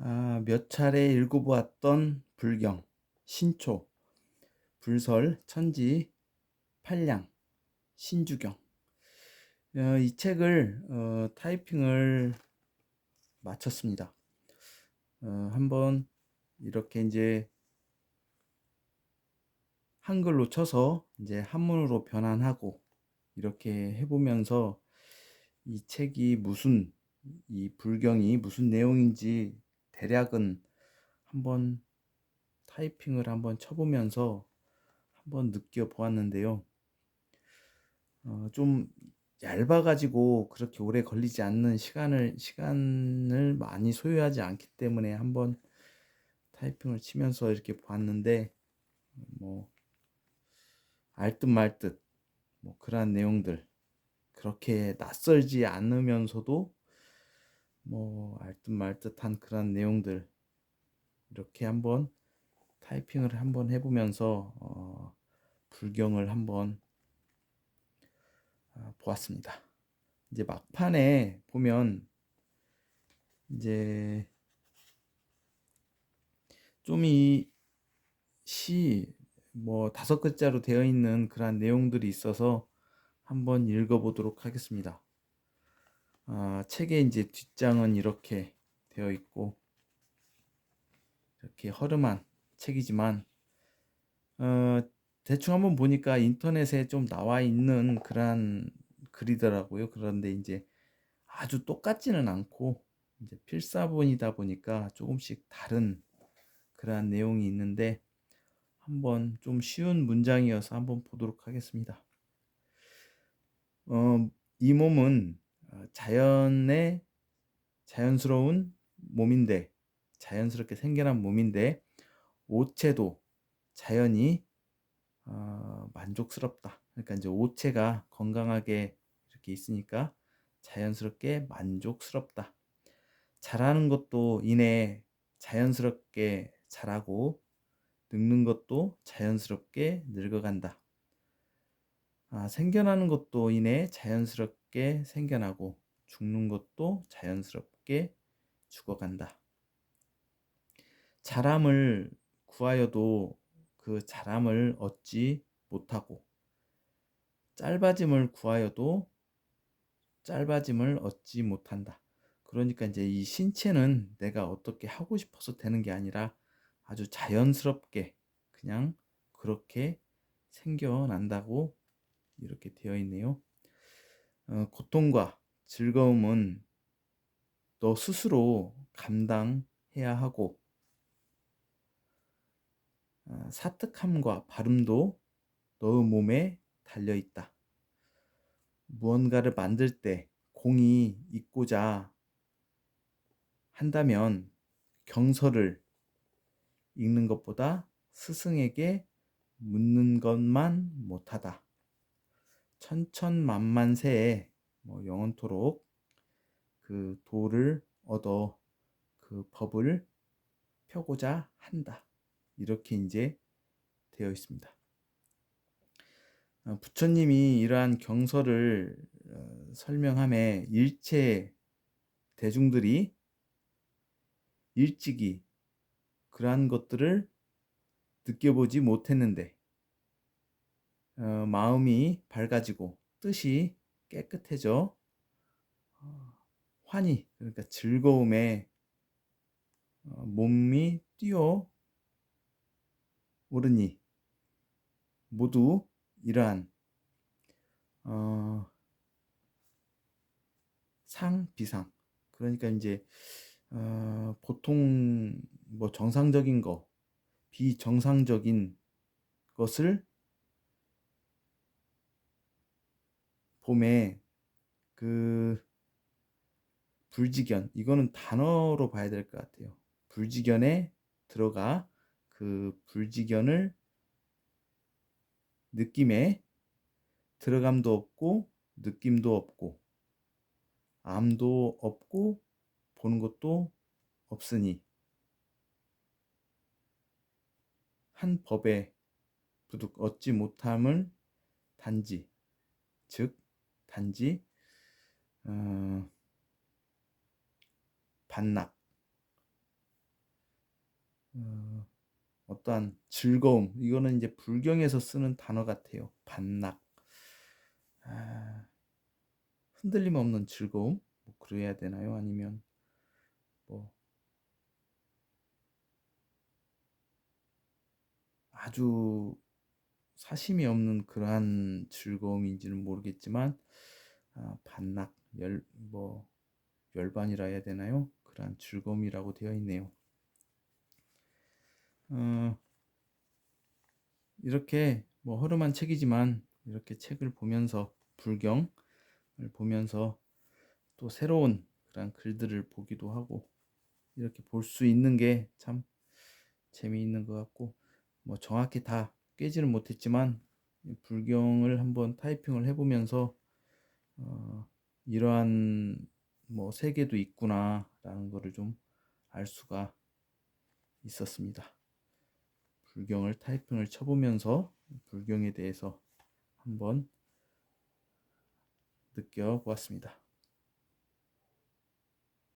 아, 몇 차례 읽어보았던 불경, 신초, 불설, 천지, 팔량, 신주경. 어, 이 책을 어, 타이핑을 마쳤습니다. 어, 한번 이렇게 이제 한글로 쳐서 이제 한문으로 변환하고 이렇게 해보면서 이 책이 무슨 이 불경이 무슨 내용인지 대략은 한번 타이핑을 한번 쳐보면서 한번 느껴보았는데요. 어, 좀 얇아가지고 그렇게 오래 걸리지 않는 시간을 시간을 많이 소요하지 않기 때문에 한번 타이핑을 치면서 이렇게 보았는데 뭐 알듯 말듯 뭐 그러한 내용들 그렇게 낯설지 않으면서도 뭐 알듯 말듯한 그런 내용들 이렇게 한번 타이핑을 한번 해보면서 어, 불경을 한번 어, 보았습니다. 이제 막판에 보면 이제 좀 이 시 뭐 다섯 글자로 되어 있는 그런 내용들이 있어서 한번 읽어보도록 하겠습니다. 아, 책의 이제 뒷장은 이렇게 되어 있고 이렇게 허름한 책이지만 어, 대충 한번 보니까 인터넷에 좀 나와 있는 그런 글이더라고요. 그런데 이제 아주 똑같지는 않고 이제 필사본이다 보니까 조금씩 다른 그러한 내용이 있는데 한번 좀 쉬운 문장이어서 한번 보도록 하겠습니다. 어, 이 몸은 어, 자연의 자연스러운 몸인데 자연스럽게 생겨난 몸인데 오체도 자연이 어, 만족스럽다. 그러니까 이제 오체가 건강하게 이렇게 있으니까 자연스럽게 만족스럽다. 자라는 것도 이내 자연스럽게 자라고 늙는 것도 자연스럽게 늙어간다. 아, 생겨나는 것도 이내 자연스럽게 생겨나고 죽는 것도 자연스럽게 죽어간다. 자람을 구하여도 그 자람을 얻지 못하고 짧아짐을 구하여도 짧아짐을 얻지 못한다. 그러니까 이제 이 신체는 내가 어떻게 하고 싶어서 되는 게 아니라 아주 자연스럽게 그냥 그렇게 생겨난다고 이렇게 되어 있네요. 어, 고통과 즐거움은 너 스스로 감당해야 하고 어, 사특함과 발음도 너의 몸에 달려 있다. 무언가를 만들 때 공이 있고자 한다면 경서를 읽는 것보다 스승에게 묻는 것만 못하다. 천천만만세에 뭐 영원토록 그 도를 얻어 그 법을 펴고자 한다. 이렇게 이제 되어 있습니다. 어, 부처님이 이러한 경서를 어, 설명함에 일체 대중들이 일찍이 그러한 것들을 느껴보지 못했는데 어, 마음이 밝아지고 뜻이 깨끗해져 어, 환희 그러니까 즐거움에 어, 몸이 뛰어 오르니 모두 이러한 어, 상 비상. 그러니까 이제 어, 보통 뭐 정상적인 거 비정상적인 것을 봄에 그 불지견 이거는 단어로 봐야 될 것 같아요. 불지견에 들어가 그 불지견을 느낌에 들어감도 없고 느낌도 없고 암도 없고 보는 것도 없으니 한 법에 부득 얻지 못함을 단지 즉 단지 어, 반납 어, 어떠한 즐거움 이거는 이제 불경에서 쓰는 단어 같아요. 반낙. 아, 흔들림 없는 즐거움 뭐 그래야 되나요? 아니면 뭐 아주 사심이 없는 그러한 즐거움인지는 모르겠지만 아, 반낙 열뭐 열반이라 해야 되나요? 그러한 즐거움이라고 되어 있네요. 어, 이렇게 뭐 허름한 책이지만 이렇게 책을 보면서 불경을 보면서 또 새로운 그런 글들을 보기도 하고 이렇게 볼 수 있는 게 참 재미있는 것 같고 뭐 정확히 다 깨지는 못했지만 이 불경을 한번 타이핑을 해보면서 어, 이러한 뭐 세계도 있구나라는 거를 좀 알 수가 있었습니다. 불경을 타이핑을 쳐보면서 불경에 대해서 한번 느껴보았습니다.